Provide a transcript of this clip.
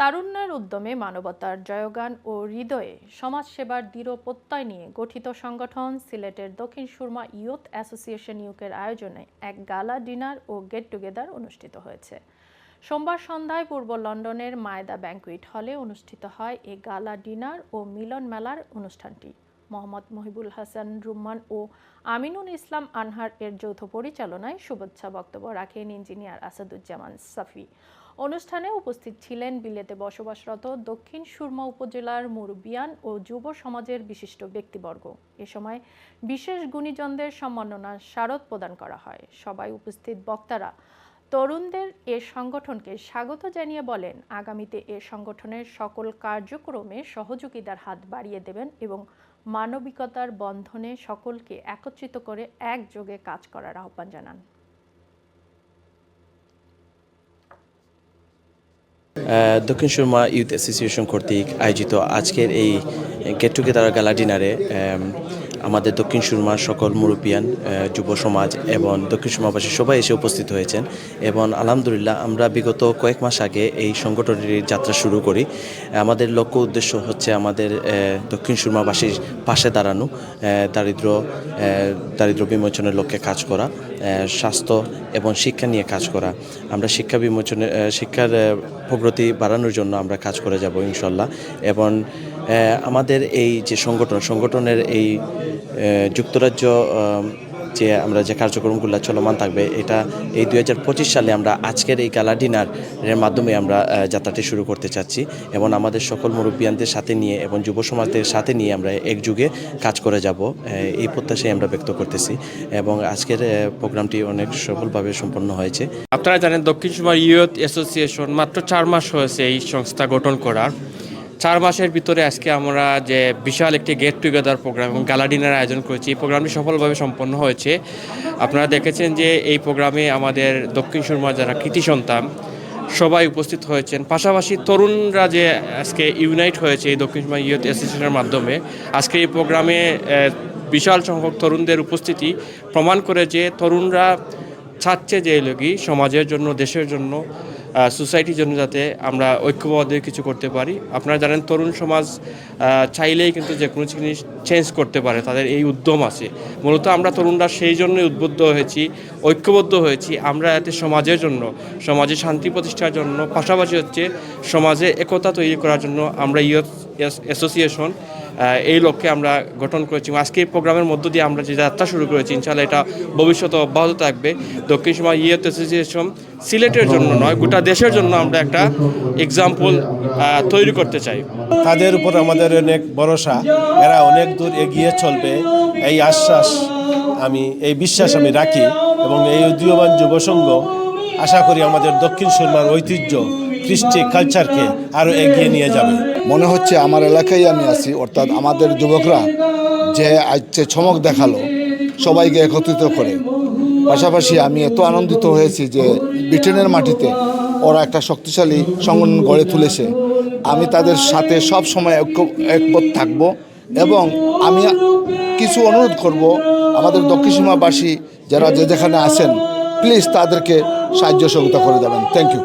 তারুণ্যের উদ্যমে মানবতার জয়গান ও হৃদয়ে সমাজসেবার দৃঢ় প্রত্যয় নিয়ে গঠিত সংগঠন সিলেটের দক্ষিণ সুরমা ইয়ুথ অ্যাসোসিয়েশন ইউকের আয়োজনে এক গালা ডিনার ও গেট টুগেদার অনুষ্ঠিত হয়েছে। সোমবার সন্ধ্যায় পূর্ব লন্ডনের মায়দা ব্যাংকুইট হলে অনুষ্ঠিত হয় এ গালা ডিনার ও মিলন মেলার অনুষ্ঠানটি। মোহাম্মদ মহিবুল হাসান, রুম্মান ও আমিনুল ইসলাম আনহার এর যৌথ পরিচালনায় শুভেচ্ছা বক্তব্য রাখেন ইঞ্জিনিয়ার আসাদুজ্জামান সাফি। অনুষ্ঠানে উপস্থিত ছিলেন বিলেতে বসবাসরত দক্ষিণ সুরমা উপজেলার মুরব্বিয়ান ও যুব সমাজের বিশিষ্ট ব্যক্তিবর্গ। এ সময় বিশেষ গুণীজনদের সম্মাননা স্মারক প্রদান করা হয়। সবাই উপস্থিত বক্তারা তরুণদের এ সংগঠনকে স্বাগত জানিয়ে বলেন, আগামীতে এ সংগঠনের সকল কার্যক্রমে সহযোগিতার হাত বাড়িয়ে দেবেন এবং মানবিকতার বন্ধনে সকলকে একত্রিত করে একযোগে কাজ করার আহ্বান জানান। দক্ষিণ সুরমা ইউথ অ্যাসোসিয়েশন কর্তৃক আয়োজিত আজকের এই গেট টুগেদার গালা ডিনারে আমাদের দক্ষিণ সুরমার সকল মুরব্বিয়ান আহ, যুব সমাজ এবং দক্ষিণ সুরমাবাসী সবাই এসে উপস্থিত হয়েছেন এবং আলহামদুলিল্লাহ আমরা বিগত কয়েক মাস আগে এই সংগঠনটির যাত্রা শুরু করি। আমাদের লক্ষ্য উদ্দেশ্য হচ্ছে আমাদের দক্ষিণ সুরমাবাসীর পাশে দাঁড়ানো দারিদ্র দারিদ্র বিমোচনের লক্ষ্যে কাজ করা স্বাস্থ্য এবং শিক্ষা নিয়ে কাজ করা। আমরা শিক্ষা বিমোচনের শিক্ষার প্রগতি বাড়ানোর জন্য আমরা কাজ করে যাব ইনশাল্লাহ এবং আমাদের এই যে সংগঠন সংগঠনের এই যুক্তরাজ্য যে আমরা যে কার্যক্রমগুলো চলমান থাকবে, এটা এই দুই হাজার পঁচিশ সালে আমরা আজকের এই গালা ডিনারের মাধ্যমে আমরা যাত্রাটি শুরু করতে চাচ্ছি এবং আমাদের সকল মুরব্বিয়ানদের সাথে নিয়ে এবং যুব সমাজদের সাথে নিয়ে আমরা একযুগে কাজ করে যাব এই প্রত্যাশাই আমরা ব্যক্ত করতেছি এবং আজকের প্রোগ্রামটি অনেক সফলভাবে সম্পন্ন হয়েছে। আপনারা জানেন দক্ষিণ সুমার ইউথ অ্যাসোসিয়েশন মাত্র চার মাস হয়েছে এই সংস্থা গঠন করার। চার মাসের ভিতরে আজকে আমরা যে বিশাল একটি গেট টুগেদার প্রোগ্রাম এবং গালা ডিনার আয়োজন করেছি, এই প্রোগ্রামটি সফলভাবে সম্পন্ন হয়েছে। আপনারা দেখেছেন যে এই প্রোগ্রামে আমাদের দক্ষিণ সুরমার যারা কৃতি সন্তান, সবাই উপস্থিত হয়েছেন। পাশাপাশি তরুণরা যে আজকে ইউনাইট হয়েছে এই দক্ষিণ সুরমা ইউথ অ্যাসোসিয়েশনের মাধ্যমে, আজকে এই প্রোগ্রামে বিশাল সংখ্যক তরুণদের উপস্থিতি প্রমাণ করে যে তরুণরা চাচ্ছে যে লগি সমাজের জন্য, দেশের জন্য সোসাইটির জন্য যাতে আমরা ঐক্যবদ্ধ কিছু করতে পারি। আপনারা জানেন, তরুণ সমাজ চাইলেই কিন্তু যে কোনো জিনিস চেঞ্জ করতে পারে, তাদের এই উদ্যম আছে। মূলত আমরা তরুণরা সেই জন্যই উদ্বুদ্ধ হয়েছি, ঐক্যবদ্ধ হয়েছি, আমরা এতে সমাজের জন্য, সমাজে শান্তি প্রতিষ্ঠার জন্য, পাশাপাশি হচ্ছে সমাজে একতা তৈরি করার জন্য আমরা ইয়থ অ্যাসোসিয়েশন এই লক্ষ্যে আমরা গঠন করেছি আজকে এই প্রোগ্রামের মধ্য দিয়ে আমরা যে যাত্রা শুরু করেছি ইনশাল্লাহ এটা ভবিষ্যতে অব্যাহত থাকবে। দক্ষিণ সময় ইয়ত অ্যাসোসিয়েশন সিলেটের জন্য নয়, গোটা দেশের জন্য আমরা একটা এক্সাম্পল তৈরি করতে চাই। তাদের উপর আমাদের অনেক ভরসা, এরা অনেক দূর এগিয়ে চলবে, এই আশ্বাস আমি, এই বিশ্বাস আমি রাখি এবং এই উদীয়মান যুবসংঘ আশা করি আমাদের দক্ষিণ সুরমার ঐতিহ্য, কৃষ্টি কালচারকে আরও এগিয়ে নিয়ে যাবে। মনে হচ্ছে আমার এলাকায় আমি আছি, অর্থাৎ আমাদের যুবকরা যে আজ যে চমক দেখাল, সবাইকে একত্রিত করে। পাশাপাশি আমি এত আনন্দিত হয়েছি যে ব্রিটেনের মাটিতে ওরা একটা শক্তিশালী সংগঠন গড়ে তুলেছে। আমি তাদের সাথে সব সময় একমত থাকব এবং আমি কিছু অনুরোধ করব আমাদের দক্ষিণ সীমাবাসী যারা যে যেখানে আছেন প্লিজ তাদেরকে সাহায্য সহযোগিতা করে দেবেন থ্যাংক ইউ